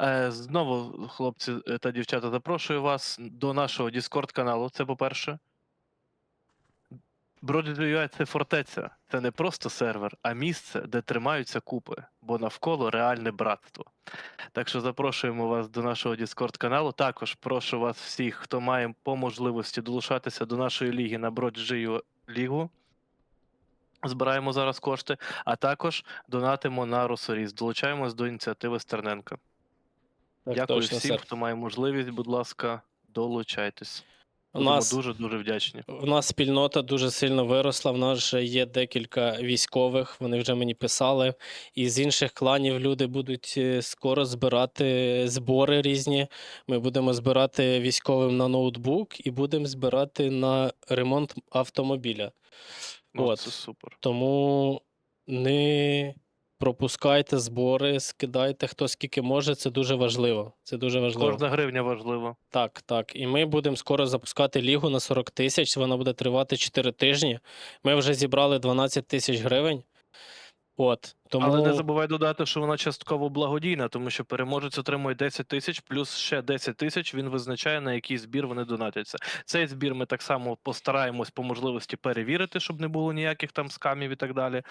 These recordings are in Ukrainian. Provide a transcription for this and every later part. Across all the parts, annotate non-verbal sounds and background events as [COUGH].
Е, Знову, хлопці е, та дівчата, запрошую вас до нашого Discord каналу. Це по-перше. Broad.ua — це фортеця. Це не просто сервер, а місце, де тримаються купи, бо навколо реальне братство. Так що запрошуємо вас до нашого Discord каналу. Також прошу вас всіх, хто має по можливості долучатися до нашої ліги на Broad.ua лігу. Збираємо зараз кошти, а також донатимо на Росоріс. Долучаємось до ініціативи Стерненка. Так, Дякую точно, всім, сер. хто має можливість, будь ласка, долучайтесь. У Будемо нас, дуже дуже вдячні. у нас спільнота дуже сильно виросла. В нас вже є декілька військових, вони вже мені писали. І з інших кланів люди будуть е, скоро збирати збори різні. Ми будемо збирати військовим на ноутбук і будемо збирати на ремонт автомобіля. Ну, От. Це супер. Тому не пропускайте збори, скидайте хто скільки може. Це дуже важливо. Це дуже важливо. Кожна гривня важлива. Так, так. І ми будемо скоро запускати лігу на 40 тисяч. Вона буде тривати 4 тижні. Ми вже зібрали 12 тисяч гривень. От. Тому Але не забувай додати, що вона частково благодійна, тому що переможець отримує 10 тисяч, плюс ще 10 тисяч він визначає, на який збір вони донатяться. Цей збір ми так само постараємось по можливості перевірити, щоб не було ніяких там скамів і так далі.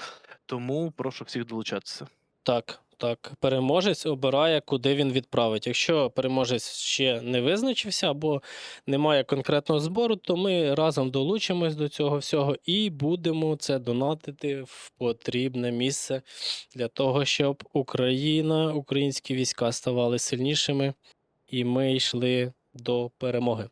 Тому прошу всіх долучатися. Так, так. Переможець обирає, куди він відправить. Якщо переможець ще не визначився або немає конкретного збору, то ми разом долучимось до цього всього і будемо це донатити в потрібне місце для того, щоб Україна, українські війська ставали сильнішими, і ми йшли до перемоги.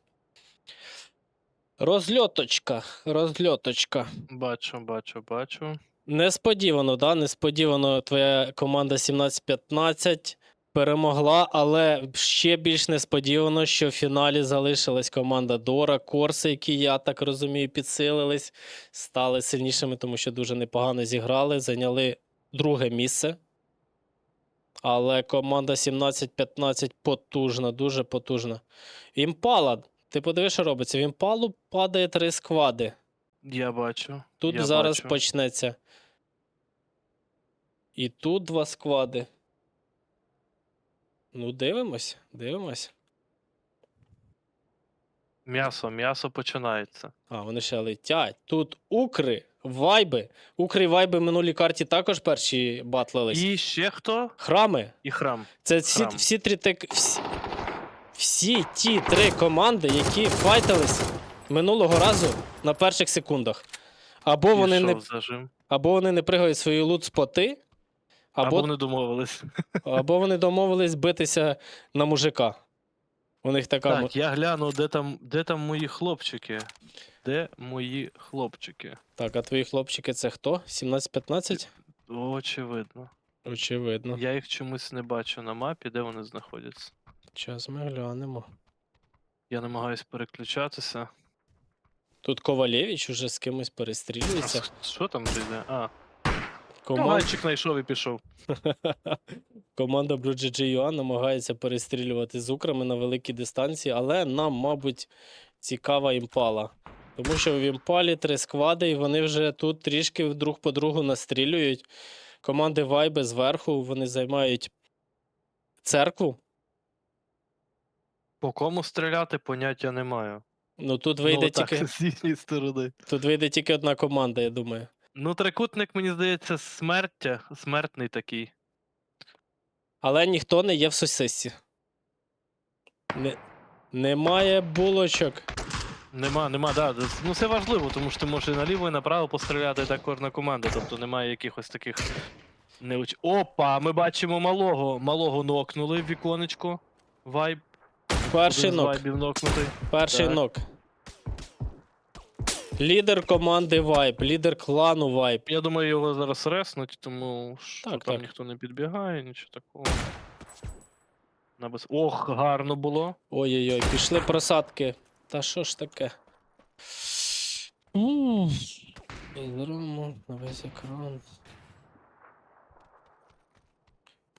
Розльоточка, розльоточка. Бачу, бачу, бачу. Несподівано, да? Несподівано твоя команда 17-15 перемогла, але ще більш несподівано, що в фіналі залишилась команда Дора, Корси, які, я так розумію, підсилились, стали сильнішими, тому що дуже непогано зіграли, зайняли друге місце. Але команда 17-15 потужна, дуже потужна. Імпала, ти подивись, що робиться. В імпалу падає три сквади. Я бачу. Тут я зараз бачу. почнеться. І тут два склади. Ну, дивимось, дивимось. М'ясо, м'ясо починається. А, вони ще летять. Тут укри, вайби. Укри і вайби минулій карті також перші батлились. І ще хто? Храми. І храм. Це всі, Храм. всі, три, всі, всі ті три команди, які файтились минулого разу на перших секундах. Або вони, не, зажим. або вони не пригають свої лут-споти, Або, або вони домовились. [LAUGHS] Або вони домовились битися на мужика. У них така. Так, я гляну, де там, де там мої хлопчики. Де мої хлопчики? Так, а твої хлопчики це хто? 17-15? Очевидно. Очевидно. Я їх чомусь не бачу на мапі, де вони знаходяться. Час ми глянемо. Я намагаюсь переключатися. Тут Ковалєвич уже з кимось перестрілюється. що там вже йде? А, мальчик знайшов і пішов. [LAUGHS] Команда BlueGG.ua намагається перестрілювати з украми на великій дистанції, але нам, мабуть, цікава імпала. Тому що в імпалі три сквади, і вони вже тут трішки друг по другу настрілюють. Команди Вайби зверху вони займають церкву. По кому стріляти, поняття не маю. Ну тут вийде ну, так, тільки [LAUGHS] з їхньої сторони. тут вийде тільки одна команда, я думаю. Ну, трикутник, мені здається, смертя, смертний такий. Але ніхто не є в сосисці. Не... Немає булочок. Нема, нема, да. Ну це важливо, тому що ти можеш і наліво, і направо постріляти так кожна команда. Тобто немає якихось таких неуч... Опа! Ми бачимо малого. Малого нокнули в віконечко. Вайб. Перший нок. Перший нок. Лідер команди Vibe, лідер клану Vibe. Я думаю, його зараз реснуть, тому що Так, там так. ніхто не підбігає, нічого такого. На без... Ох, гарно було. Ой-ой-ой, пішли просадки. Та що ж таке? М, на весь екран.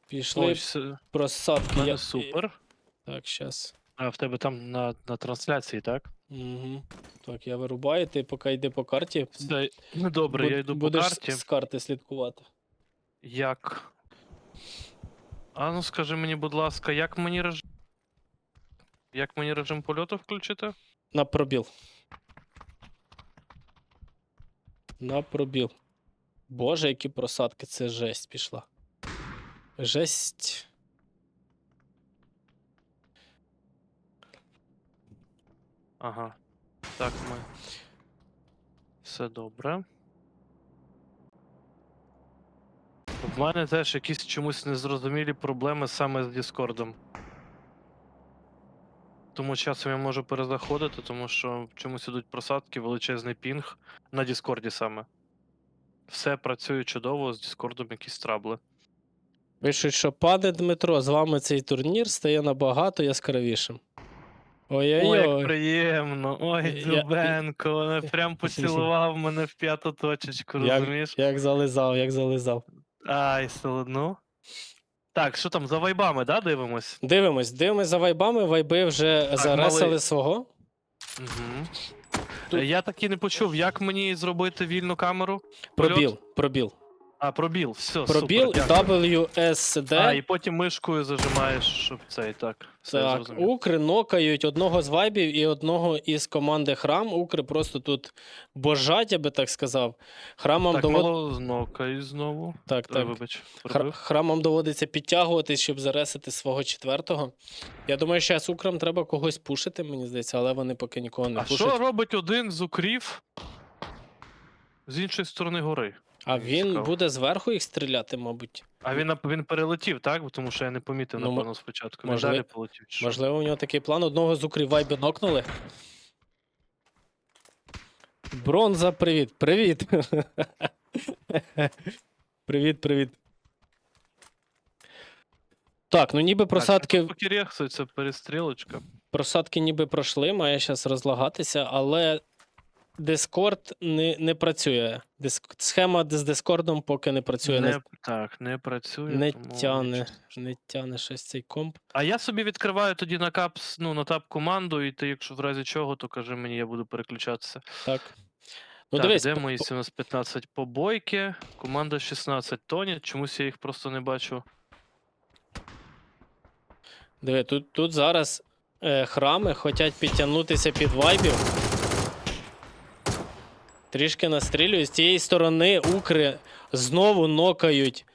Пішли все, в просадки. Я... супер. Так, щас. А в тебе там на, на трансляції, так? Угу. Так, я вирубаю, ти поки йди по карті. Це... Ну добре, Буд- я йду по будеш карті. з карти слідкувати. Як. А ну скажи мені, будь ласка, як мені режим. Як мені режим польоту включити? На пробіл. На пробіл. Боже, які просадки, це жесть пішла. Жесть. Ага. Так, ми. Все добре. В мене теж якісь чомусь незрозумілі проблеми саме з Діскордом. Тому часом я можу перезаходити, тому що чомусь ідуть просадки, величезний пінг на Діскорді саме. Все працює чудово, з Діскордом якісь трабли. Пишуть, що пане Дмитро, з вами цей турнір стає набагато яскравішим. Ой, як Ой-ой-ой. приємно. Ой, Я- Дзюбенко, вона прям поцілував мене в п'яту точечку, розумієш? як зализав, як зализав. Ай, все одно. Так, що там за вайбами, да, дивимось? Дивимось, дивимось за вайбами. Вайби вже заресали малий. свого. Угу. Тут- Я так і не почув, як мені зробити вільну камеру. Пробіл, пробіл. А, пробіл, все, Пробіл супер, дякую. WSD. А, і потім мишкою зажимаєш, щоб цей так. Все Так, зрозумів. Укри нокають одного з вайбів і одного із команди Храм. Укри просто тут божать, я би так сказав. Храмам, Так, довод... мало знову. так, Ой, так. Вибач, Хра- пробив. Храмам доводиться підтягуватись, щоб заресити свого четвертого. Я думаю, що з Украм треба когось пушити, мені здається, але вони поки нікого не А пушать. що робить один з укрів з іншої сторони гори? А він Цікаво. буде зверху їх стріляти, мабуть. А він, нап- він перелетів, так? Тому що я не помітив, Ну, мо- напевно, спочатку. Він можливо- далі полетів. чи що? Можливо, у нього такий план. Одного з Укрів вайби нокнули. Бронза, привіт. Привіт. [LAUGHS] привіт, привіт. Так, ну ніби просадки, поки рехсується перестрілочка. просадки ніби пройшли, має зараз розлагатися, але Discord не, не працює. Диск... Схема з Discord поки не працює, не, так, не працює. не тому тяне, не тяне щось цей комп. А я собі відкриваю тоді на капс, ну, на тап команду, і ти, якщо в разі чого, то кажи мені, я буду переключатися. Так. Ну, так, дивись, де по- мої 17-15 побойки, команда 16 тоні, чомусь я їх просто не бачу. Диви, тут, тут зараз е, храми хочуть підтягнутися під вайбів. Трішки настрілюють. З цієї сторони укри знову нокають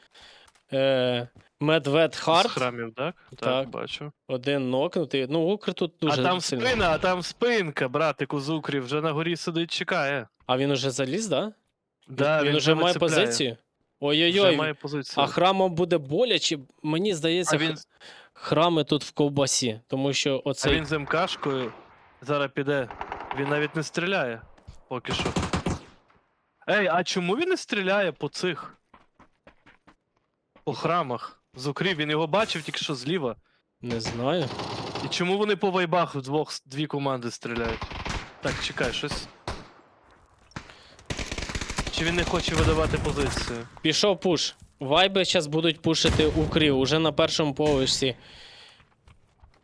е, Медвед З храмів, так? Так. Так, бачу. Один нокнутий. Ну, укр тут дуже а там сильно. спина, а там спинка, братику з укрів, вже на горі сидить, чекає. А він уже заліз, да? Да, він, має позицію. Вже Ой-ой-ой. має позицію. А храмам буде боляче. Мені здається, а він, храми тут в ковбасі. Тому що а він з МКшкою зараз піде. Він навіть не стріляє. Поки що. Ей, а чому він не стріляє по цих? По храмах. З укрів, він його бачив тільки що зліва. Не знаю. І чому вони по вайбах вдвох дві команди стріляють? Так, чекай, щось. Чи він не хоче видавати позицію? Пішов пуш. Вайби зараз будуть пушити укрів. Уже на першому поверсі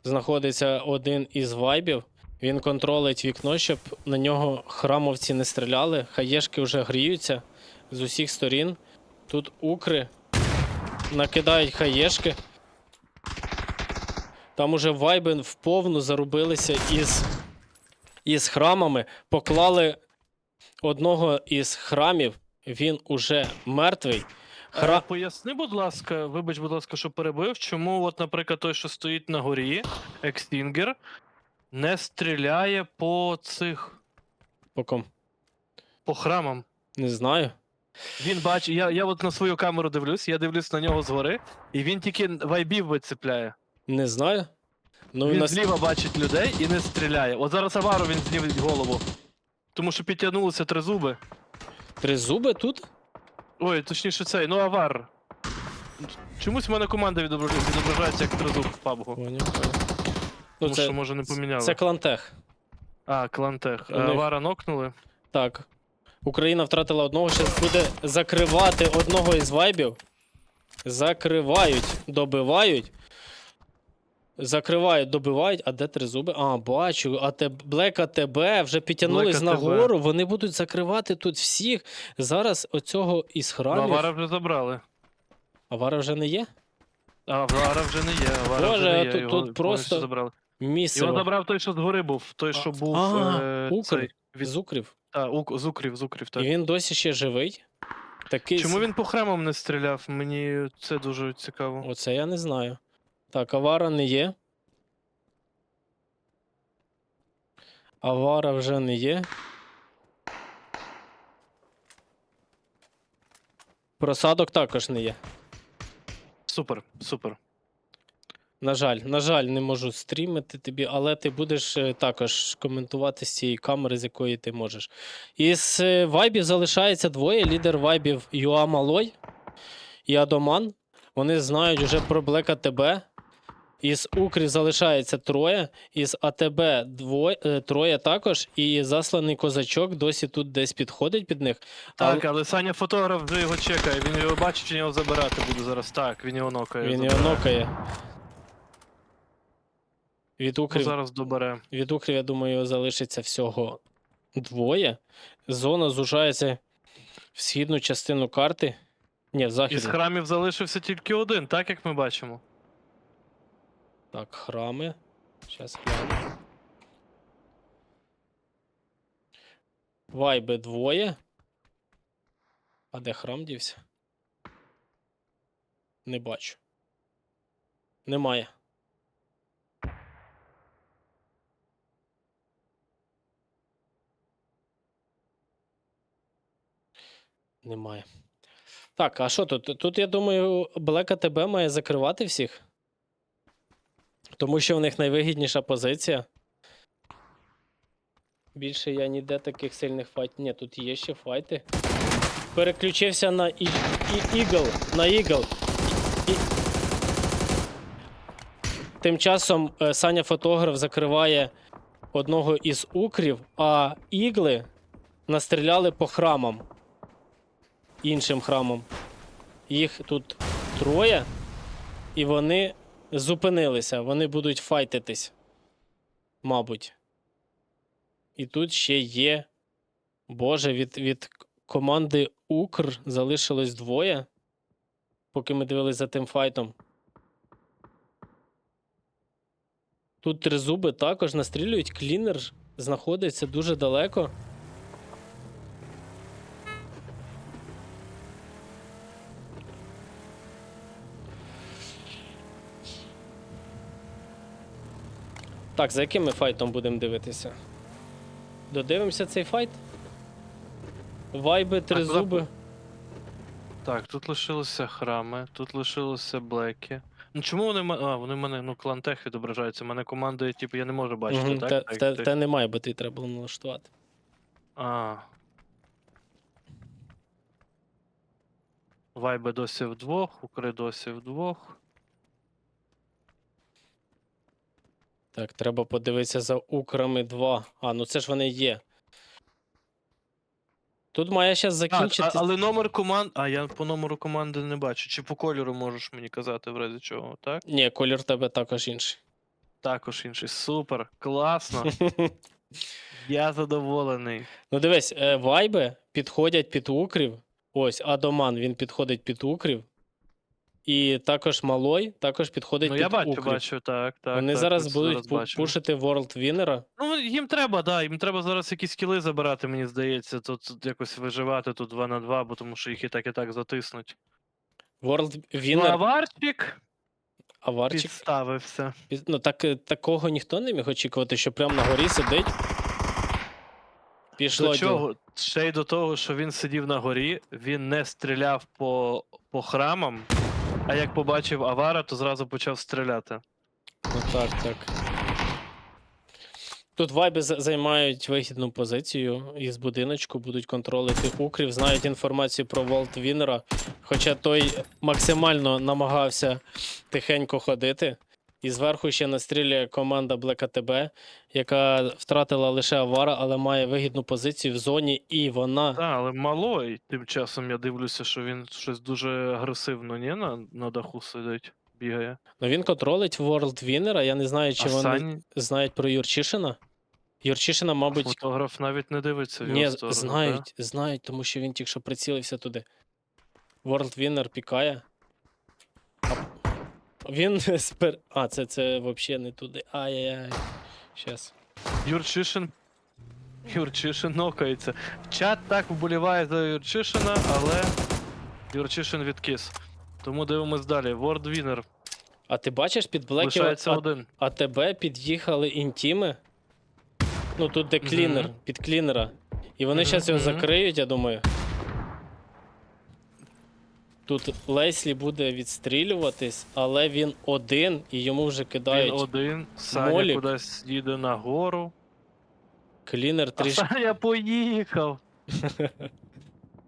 знаходиться один із вайбів. Він контролить вікно, щоб на нього храмовці не стріляли. Хаєшки вже гріються з усіх сторін. Тут укри накидають хаєшки. Там уже вайби вповну зарубилися із, із храмами, поклали одного із храмів. Він уже мертвий. Хра... Хра... Поясни, будь ласка, вибач, будь ласка, що перебив, чому, от, наприклад, той, що стоїть на горі, Екстінгер, не стріляє по цих По ком? по храмам. Не знаю. Він бачить, я, я от на свою камеру дивлюсь, я дивлюсь на нього згори, і він тільки вайбів вицепляє. Не знаю. Ну, він нас... зліва бачить людей і не стріляє. От зараз Авару він знімить голову. Тому що підтягнулися три зуби. Три зуби тут? Ой, точніше цей, ну авар. Чомусь в мене команда відображається, відображається як тризуб в пабгу. Поняв. Ну, Тому це, що може не поміняли. це клантех. А, клантех. Них- Авара нокнули. Так. Україна втратила одного, зараз буде закривати одного із вайбів. Закривають, добивають. Закривають, добивають. А де три зуби? А, бачу. А те Блек АТБ вже підтягнулись нагору. Вони будуть закривати тут всіх. Зараз оцього із Ну, авара вже забрали. Авара вже не є? А Вара вже не є, Вара Боже, вже не є. тут- тут повністю просто забрали. Місиво. Його забрав той, що згори був, той, що був А, е, Укр. цей, від, З укрів. та, ук, з укрів, з укрів, так. І він досі ще живий. Такий... Чому він по храмам не стріляв? Мені це дуже цікаво. Оце я не знаю. Так, авара не є. Авара вже не є. Просадок також не є. Супер, супер. На жаль, на жаль, не можу стрімити тобі, але ти будеш е, також коментувати з цієї камери, з якої ти можеш. Із е, вайбів залишається двоє: лідер вайбів Юа Малой і Адоман. Вони знають вже про Блека ТБ. Із Укрів залишається троє, із АТБ двоє, е, троє також, і засланий козачок досі тут десь підходить під них. Так, але Саня фотограф вже його чекає. Він його бачить, він його забирати буде зараз. Так, він його нокає. Він забирає. його нокає. Від Ну, зараз добере. Від Укрів, я думаю, залишиться всього двоє. Зона зужається в східну частину карти. Ні, в Із храмів залишився тільки один, так як ми бачимо. Так, храми. Зараз гляну. Вайби двоє. А де храм дівся? Не бачу. Немає. Немає. Так, а що тут? Тут, я думаю, Black АТБ має закривати всіх. Тому що в них найвигідніша позиція. Більше я ніде таких сильних файтів. Ні, тут є ще файти. Переключився на і... І... Ігл. На Ігл. І... Тим часом е, Саня фотограф закриває одного із укрів, а ігли настріляли по храмам. Іншим храмам. Їх тут троє, і вони зупинилися. Вони будуть файтитись. Мабуть. І тут ще є. Боже, від, від команди Укр залишилось двоє. Поки ми дивились за тим файтом. Тут тризуби також настрілюють. Клінер знаходиться дуже далеко. Так, за яким ми файтом будемо дивитися? Додивимося цей файт? Вайби, тризуби. Так, тут лишилися храми, тут лишилися блеки. Ну чому вони мене. А, вони в мене, ну, клан тех відображаються. У мене команди, типу, я не можу бачити, Мгм, так? Те, Так, те, так. те немає, бо ти треба було налаштувати. А. Вайби досі вдвох, укри досі вдвох. Так, треба подивитися за Украми 2. А, ну це ж вони є. Тут має зараз закінчити. а, але номер команд. А, я по номеру команди не бачу. Чи по кольору можеш мені казати, в разі чого, так? Ні, колір тебе також інший. Також інший. Супер, класно. [LAUGHS] Я задоволений. Ну дивись, е, вайби підходять під укрів. Ось, Адоман він підходить під укрів. І також Малой також підходить Ну під я бачу, укрів. бачу, так, так. Вони так, зараз будуть зараз пушити World Winner. Ну, їм треба, да, їм треба зараз якісь кіли забирати, мені здається. Тут, тут якось виживати тут 2 на 2, бо тому що їх і так і так затиснуть. World Ну, Winner, Варчик аварчик. підставився. Під- Ну так е, такого ніхто не міг очікувати, що прямо на горі сидить. Пішло До чого? Ще й до того, що він сидів на горі, він не стріляв по, по храмам, а як побачив авара, то зразу почав стріляти. Ну так, так. Тут вайби займають вихідну позицію із будиночку, будуть контролити укрів, знають інформацію про Волт Вінера, хоча той максимально намагався тихенько ходити. І зверху ще настрілює команда Black ATB, яка втратила лише авара, але має вигідну позицію в зоні, і вона. Так, але малой, тим часом я дивлюся, що він щось дуже агресивно, ні, на, на даху сидить, бігає. Ну він контролить World Winner, Я не знаю, чи а вони Сані, знають про Юрчишина. Юрчишина, мабуть, фотограф навіть не дивиться в його Ні, сторону. знають, знають, тому що він тільки що прицілився туди. World Winner пікає. Він [LAUGHS] спер. А, це, це взагалі не туди. Ай-яй-яй. Щас. Юрчишин. Юрчишин нокається. Чат так вболіває за Юрчишина, але Юрчишин відкис. Тому дивимось далі. World Winner. А ти бачиш під блеків Лишається а, один. а тебе під'їхали інтіми? Ну тут де клінер, під клінера. І вони зараз його закриють, я думаю. Тут Леслі буде відстрілюватись, але він один і йому вже кидають Він один. Саня молік. кудись їде нагору. клінер А трішки. Саня поїхав. [LAUGHS]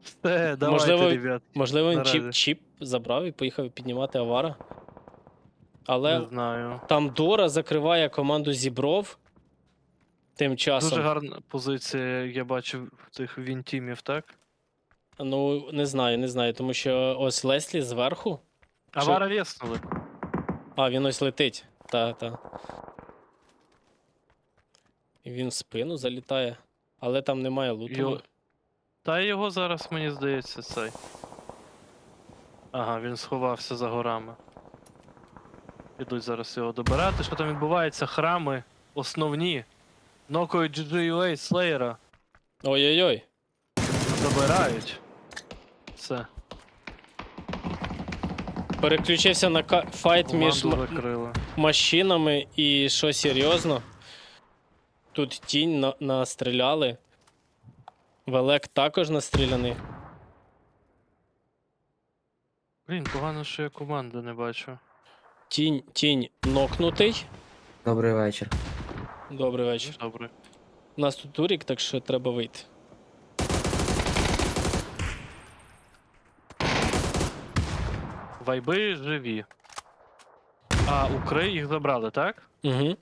Все, давайте, Можливо, ребят. Можливо, він чіп, чіп забрав і поїхав піднімати авара. Але Не знаю. там Дора закриває команду Зібров. Тим часом. Дуже гарна позиція, я бачив цих вінтімів, так? Ну, не знаю, не знаю, тому що ось Леслі зверху. Авара реснули. А, він ось летить. Та, та. І він в спину залітає. Але там немає луту. Йо- Та його зараз, мені здається, цей. Ага, він сховався за горами. Ідуть зараз його добирати. Що там відбувається? Храми основні. Нокають GGUA Слеєра. Ой-ой-ой. Забирають. Все. Переключився на ка- файт між Команду м- закрили. машинами і що серйозно. Тут тінь на- настріляли. Велек також настріляний. Блін, погано, що я команди не бачу. Тінь, тінь нокнутий. Добрий вечір. Добрий вечір. Добре. У нас тут турік, так що треба вийти. Вайби живі. А, Укрей їх забрали, так? Угу.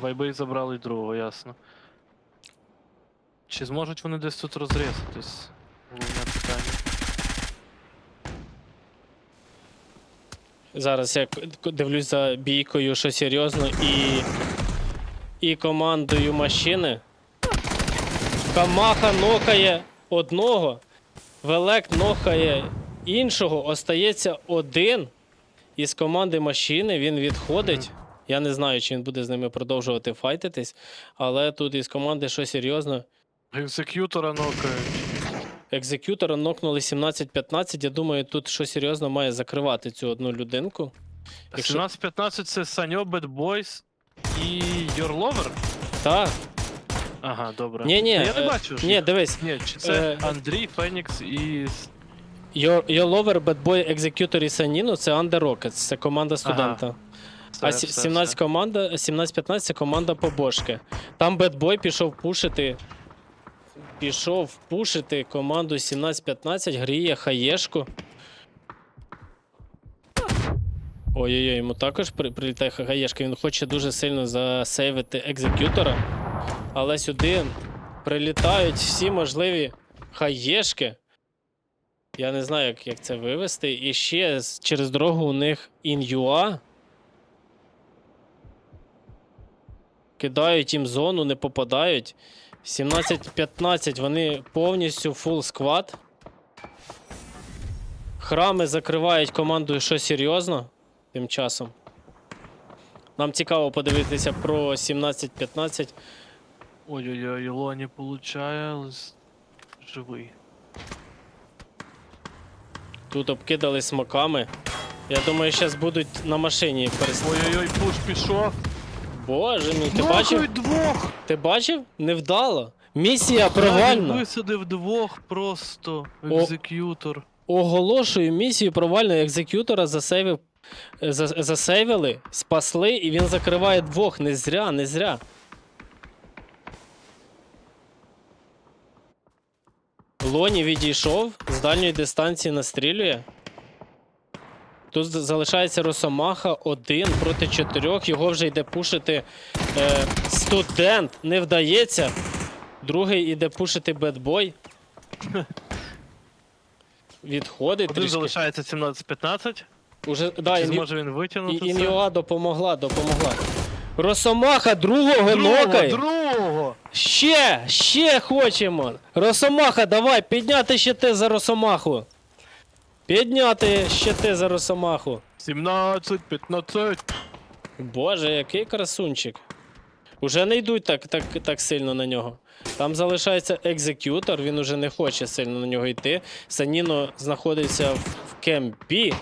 Вайби забрали й другого, ясно. Чи зможуть вони десь тут розрізатись? Головне питання. Зараз я к- дивлюсь за бійкою, що серйозно, і. І командою машини. Камаха нокає одного. Велек нокає іншого. Остається один із команди машини. Він відходить. Я не знаю, чи він буде з ними продовжувати файтитись, але тут із команди що серйозно. Екзекютора нокають. Екзекютора нокнули 17-15. Я думаю, тут що серйозно має закривати цю одну людинку. Якщо- 17-15 це Саньо, Bad Boys і Your Lover? Так. Ага, добре. Ні, ні, Я не е, бачу. ж Ні, їх. дивись. Ні, чи це е, Андрій, Фенікс і. с- Your, Your Lover, Bad Boy, Executor і Саніно це Under Rockets, це команда студента. Все, а все, сі- 17 все. команда, 17-15 це команда побожки. Там Bad Boy пішов пушити. Пішов пушити команду 17-15, гріє хаєшку. Ой-ой-ой, йому також при- прилітає хаєшка. Він хоче дуже сильно засейвити екзекютора. Але сюди прилітають всі можливі хаєшки. Я не знаю, як, як це вивести. І ще через дорогу у них ін'юа. Кидають їм зону, не попадають. 17-15 вони повністю фул сквад. Храми закривають командою що серйозно тим часом. Нам цікаво подивитися про 17-15. Ой-ой-ой, Ілоні получає, але живий. Тут обкидали смоками. Я думаю, зараз будуть на машині переслати. Ой-ой-ой, пуш пішов. Боже мій, ти бачив? Двох! Ти бачив? Невдало. Місія Він провальна. висадив двох просто. Екзекютор. Оголошую місію провальну екзекютора засейвив, за- засейвили, спасли, і він закриває двох. Не зря, не зря. Лоні відійшов, з дальньої дистанції настрілює. Тут залишається Росомаха один проти чотирьох. Його вже йде пушити е, студент. Не вдається. Другий іде пушити бедбой. Відходить Один трішки. залишається 17-15. Уже, да, Чи зможе він витягнути? Ін'юа допомогла, допомогла. Росомаха другого Другого, нокає. другого! Ще, ще хочемо. Росомаха, давай, підняти ще те за Росомаху. Підняти ще те за Росомаху. 17, 15. Боже, який красунчик. Уже не йдуть так, так, так сильно на нього. Там залишається екзекютор, він уже не хоче сильно на нього йти. Саніно знаходиться в, в кемпі.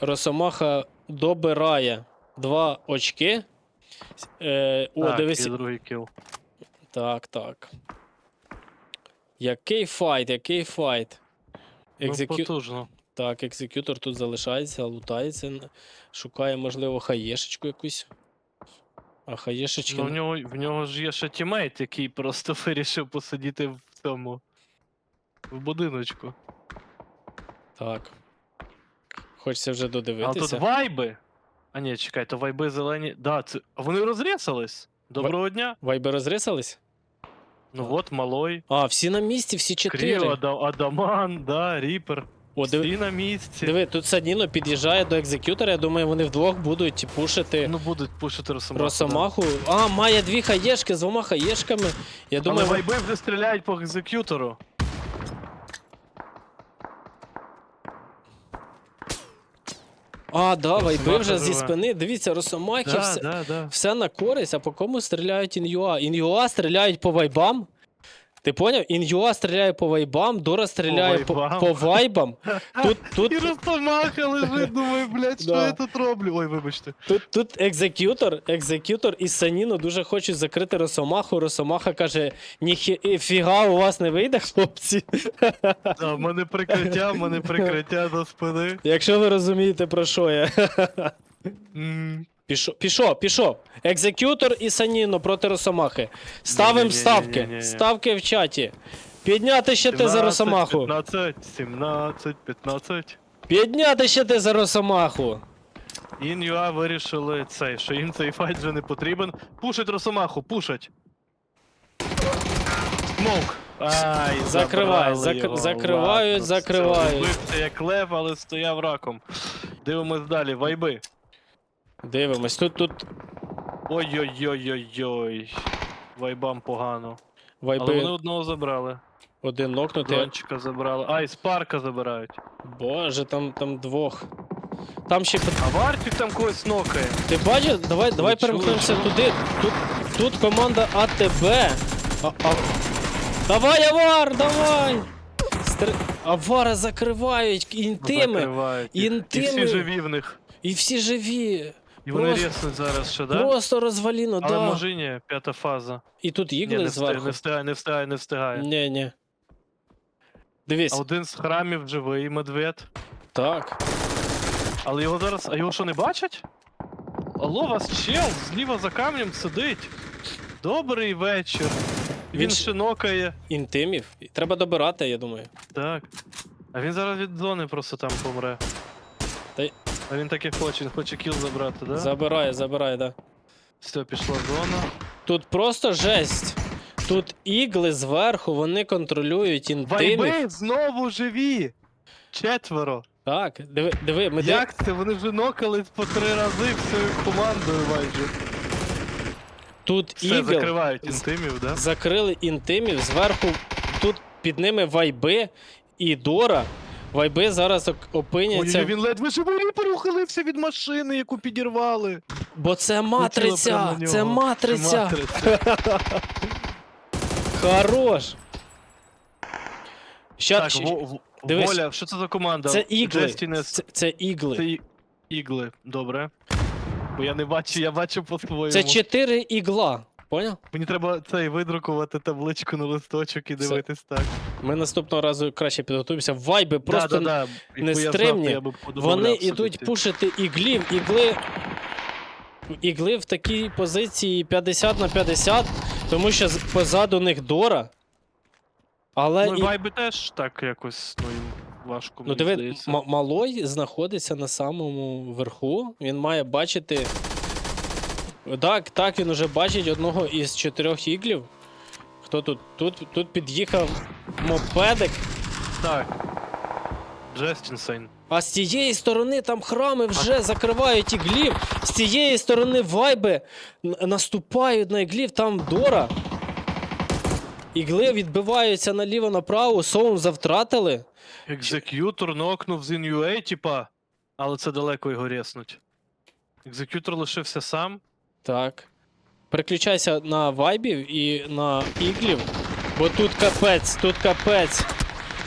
Росомаха добирає два очки. Е, о, так, дивись. і другий кіл. Так, так. Який файт, який файт. Ну, потужно. Так, екзекютор тут залишається, лутається, шукає, можливо, хаєшечку якусь. А хаєшечки. Ну, в, нього, в нього ж є ще тімейт, який просто [LAUGHS] вирішив посидіти в цьому. В будиночку. Так. Хочеться вже додивитися. А тут вайби. А ні, чекай, то вайби зелені. Да, це. А вони розрісались. Доброго дня. Вайби розрисались? Ну от, малой. А, всі на місці, всі Кріо. Ада- Адаман, да, Ріпер. О, диви, Всі на місці. диви, тут Саніно під'їжджає до екзекютора. Я думаю, вони вдвох будуть пушити Ну будуть пушити Росомаху. да. Росомаху. А, має дві хаєшки з двома хаєшками. Я Але думаю, вайби вже стріляють по екзекютору. А, да, вайби вже зі спини. Дивіться, Росомахи, Да, все, да, да. все на користь, а по кому стріляють ін'юа? Ін'юа стріляють по вайбам. Ти поняв? Ін'юа стріляє по вайбам, Дора стріляє по, вайбам. по вайбам. Тут, [LAUGHS] тут, І Росомаха лежить, думаю, блядь, що Да. я тут роблю? Ой, вибачте. тут, тут екзекютор, екзекютор і Саніно дуже хочуть закрити Росомаху. Росомаха каже: ніфіга у вас не вийде, хлопці. [LAUGHS] Да, в мене прикриття, в мене прикриття до спини. Якщо ви розумієте, про що я. М, Пішов, пішов, пішов. Екзекютор і Саніно проти Росомахи. Ставимо Ні-ні-ні-ні-ні-ні. ставки. Ставки в чаті. Підняти ще ти за Росомаху. 15, 17, 15. Підняти ще ти за Росомаху. Ін'юа вирішили цей, що їм цей файт вже не потрібен. Пушать Росомаху, пушать. Смок. Ай, Закривай, забрали зак- його, закривають, ладно, закривають. Бився як лев, але стояв раком. Дивимось далі, вайби. Дивимось, тут тут Ой-ой-ой-ой-ой. Вайбам погано. Але вайби вони одного забрали. один нокнутий. Дрончика забрали. А, і Спарка забирають. Боже, там, там двох. Там ще. пот- А Вартік там когось нокає. Ти бачиш? Давай, давай чули, перемкнемося туди. Тут, тут команда АТБ. А, а... Давай, Авар, давай! Стр... Авара закривають інтими. Закривають. їх. І інтими. всі живі в них. І всі живі. І вони Просто- рєснуть зараз ще, да? Просто розваліно, Але да. може ні, п'ята фаза. І тут Ні, не, встиг, зверху. не встигає, не встигає, не встигає. Ні, ні. Дивись. А один з храмів живий медведь. Так. Але його зараз. А його що не бачать? Алло, вас чел зліва за камнем сидить. Добрий вечір. Він, Він ще нокає. Інтимів. Треба добирати, я думаю. Так. А він зараз від зони просто там помре. Та А він так і хоче, він хоче кіл забрати, да? Забирає, забирає, да. Все, пішла зона. Тут просто жесть. Тут ігли зверху, вони контролюють інтимів. Вайби знову живі! Четверо. Так, диви, диви, ми див- Як це? Вони вже нокались по три рази всією командою майже. тут Все, ігл закривають інтимів, да? закрили інтимів, зверху тут під ними вайби і Дора. Вайби зараз опиняться, Ой, він ледве живий порухалився від машини, яку підірвали. бо це матриця! Це матриця! Хорош! Ща, Так, щ- дивись. Воля, що це за команда? це ігли. Це, це ігли. Це ігли, добре. Бо я не бачу, я бачу по-своєму. Це чотири ігла. Поняв? Мені треба цей видрукувати табличку на листочок і Все. дивитись так. Ми наступного разу краще підготуємося. Вайби просто да, да, да. Якби я знав, нестримні. я би вони йдуть пушити іглів. Ігли. Ігли в такій позиції 50 на 50, тому що з- позаду них Дора. Але Ну, і... вайби теж так якось, ну, їм важко. ну, мені диви, здається. М- Малой знаходиться на самому верху. Він має бачити. Так, так, він уже бачить одного із чотирьох іглів. Хто тут? Тут, тут під'їхав мопедик. Так. Джестінсейн. А з цієї сторони там храми вже закривають іглів. З цієї сторони вайби наступають на іглів, там Дора. Ігли відбиваються наліво направо, соум завтратили. Екзек'ютор нокнув з ін'юей, типа. Але це далеко його реснуть. Екзекютор лишився сам. Так. Переключайся на вайбів і на іглів, бо тут капець, тут капець.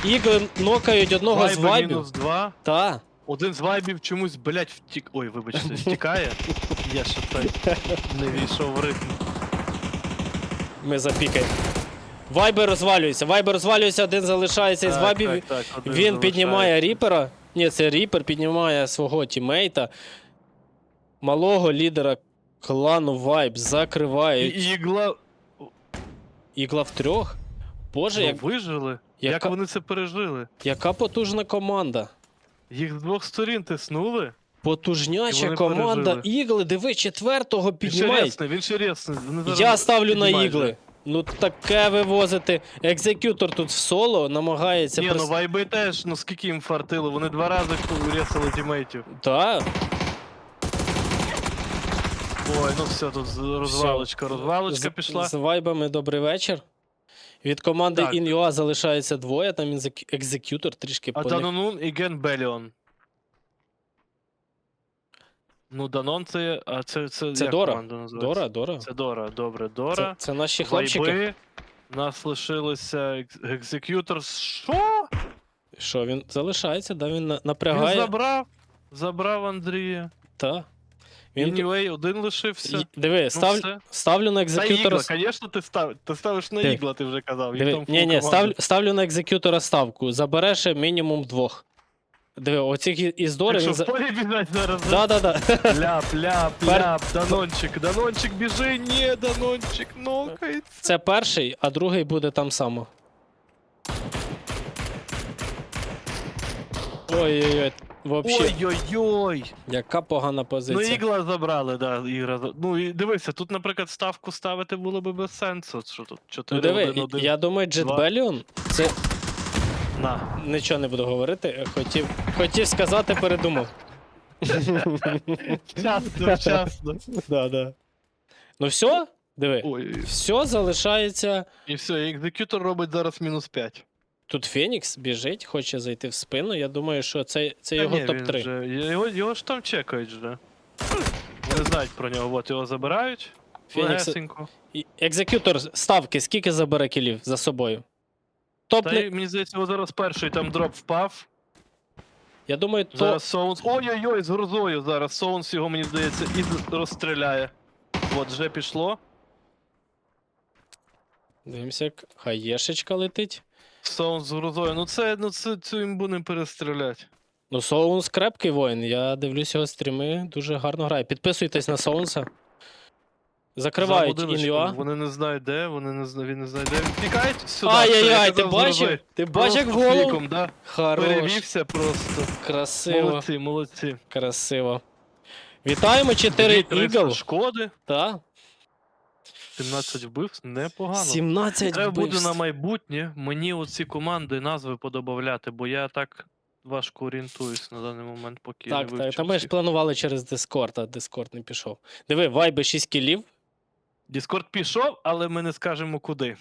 Ігли нокають одного з Вайби вайбів. мінус два. Та. Один з вайбів чомусь, блять, втік. Ой, вибачте, [LAUGHS] втікає. Я ще той не війшов в ритм. Ми запікаємо. Вайби розвалюються. Вайби розвалюються, один залишається із Так, вайбів. так, так, один Він залишається. піднімає ріпера. Ні, це ріпер піднімає свого тімейта. Малого лідера клану Вайб закривають. і ігла Ігла в трьох. Боже, ну, як, вижили. Як яка, вони це пережили? яка потужна команда. Їх з двох сторін тиснули. Потужняча команда пережили. ігли. Диви, четвертого Він ще піднімають. він ще рєсний. Вони Я ставлю на ігли. Ну таке вивозити. Екзекютор тут в соло намагається. Ні, прис- ну вайби теж, ну скільки їм фартило, вони два рази рєсали тімейтів. Та, Ой, ну все, тут з- розвалочка, розвалочка пішла. З вайбами добрий вечір. Від команди Так. InUA залишається двоє, там екзекютор трішки А. Данонун і Ген Беліон. Ну, Данон це. А це, це, Це як Дора. команда називається? Дора, Дора. Це Дора, добре, Це, Дора. це наші хлопчики. Вайби. У нас лишилися екзекютор. Що? Що, він залишається, да? Він на- Він забрав? Забрав Андрія. Та. Він... тут- один лишився. Диви, Ну, став... все. ставлю на екзекютора. ігла, звісно, ти, став... ти ставиш на Диви. ігла, ти вже казав. їх Диви, там ні, ні, команда. ставлю, на екзекютора ставку. Забереш мінімум двох. Диви, оцих і- із Дори Так що в полі біжать зараз. Да, да, да. Ляп, ляп, Пер- ляп, Данончик, Данончик, біжи, ні, Данончик, нокається. Це перший, а другий буде там само. Ой-ой-ой, вообще, Ой-ой-ой. яка погана Ну, позиція. ігла забрали, да, ігра. за- Ну і дивися, тут, наприклад, ставку ставити було би без сенсу. Що тут? 4 Ну диви, 1 1 я думаю, два. Jetbellion, це На. нічого не буду говорити. Хотів, хотів сказати, передумав. [LAUGHS] Вчасно, вчасно. да, да. Ну все, диви. Ой. Все залишається. І все, і екзекютор робить зараз мінус 5. Тут Фенікс біжить, хоче зайти в спину. Я думаю, що це, це Та його ні, він топ-3. вже- Його, його ж там чекають вже. Вони знають про нього, от його забирають. Фенікс-. І- Екзекютор ставки, скільки забере кілів за собою? Топ Та не... й, мені здається, його зараз перший там дроп впав. Я думаю, то. Зараз Соунс. Ой-ой-ой, з грозою зараз. Соунс його, мені здається, і з- розстріляє. От, вже пішло. Дивимося, як хаєшечка летить. Соунс з грозою. Ну це, ну це цю імбу не перестрілять. Ну, Соунс крепкий воїн. Я дивлюсь його стріми, дуже гарно грає. Підписуйтесь на Соунса. Закривають За інюа. Вони не знають де, вони не знають, він не знає де. Він Тікають сюди. Ай-яй-яй, ти казав, з бачив? Ти бачив як Просто голову? фліком, да? Хорош. Перевівся просто. Красиво, Молодці, молодці. красиво. Вітаємо 4 2-300 ігл. Шкоди. Та? 17 вбивств, непогано. 17 Треба буде вбивств. на майбутнє мені оці команди назви подобавляти, бо я так важко орієнтуюсь на даний момент, поки Так, не так. Та ми ж планували через Discord, а Discord не пішов. Диви, вайби 6 кілів. Діскорд пішов, але ми не скажемо куди.